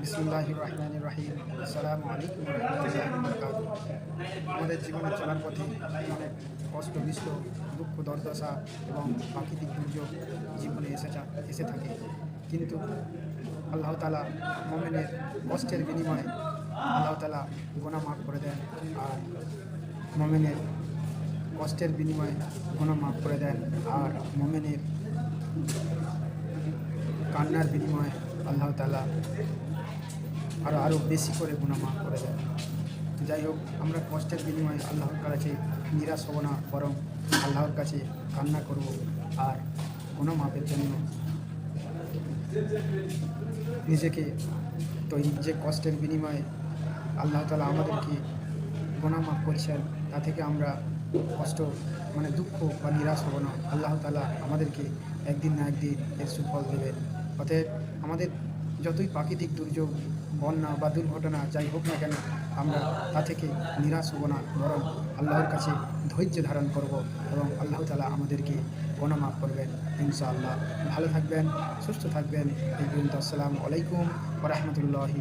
বিসমুল্লাহ রহমান আলাইকুম আমাদের জীবনে চলার পথে অনেক কষ্ট বিষ্ট দুঃখ, দুর্দশা এবং প্রাকৃতিক দুর্যোগ জীবনে এসে এসে থাকে। কিন্তু আল্লাহ তালা মোমেনের কষ্টের বিনিময়ে আল্লাহ তালা গোনা মাফ করে দেন আর মোমেনের কষ্টের বিনিময়ে গোনা মাফ করে দেন আর মোমেনের কান্নার বিনিময়ে আল্লাহ তালা আরও আরও বেশি করে গুণা মাফ করে দেন যাই হোক, আমরা কষ্টের বিনিময়ে আল্লাহর কাছে নিরাশ হব না, বরং আল্লাহর কাছে কান্না করব আর গুণা মাপের জন্য নিজেকে তৈরি যে কষ্টের বিনিময়ে আল্লাহ তালা আমাদেরকে গোনা মাফ করছেন, তা থেকে আমরা কষ্ট মানে দুঃখ বা নিরাশ হব না। আল্লাহ তালা আমাদেরকে একদিন না একদিন এর সুফল দেবেন। অতএব আমাদের যতই প্রাকৃতিক দুর্যোগ, বন্যা বা দুর্ঘটনা যাই হোক না কেন, আমরা তা থেকে নিরাশ হব না। বরং আল্লাহর কাছে ধৈর্য ধারণ করব এবং আল্লাহ তালা আমাদেরকে গণমাফ করবেন, ইনশাআল্লাহ। ভালো থাকবেন, সুস্থ থাকবেন। এই পর্যন্ত আসসালামু আলাইকুম রহমতুল্লাহি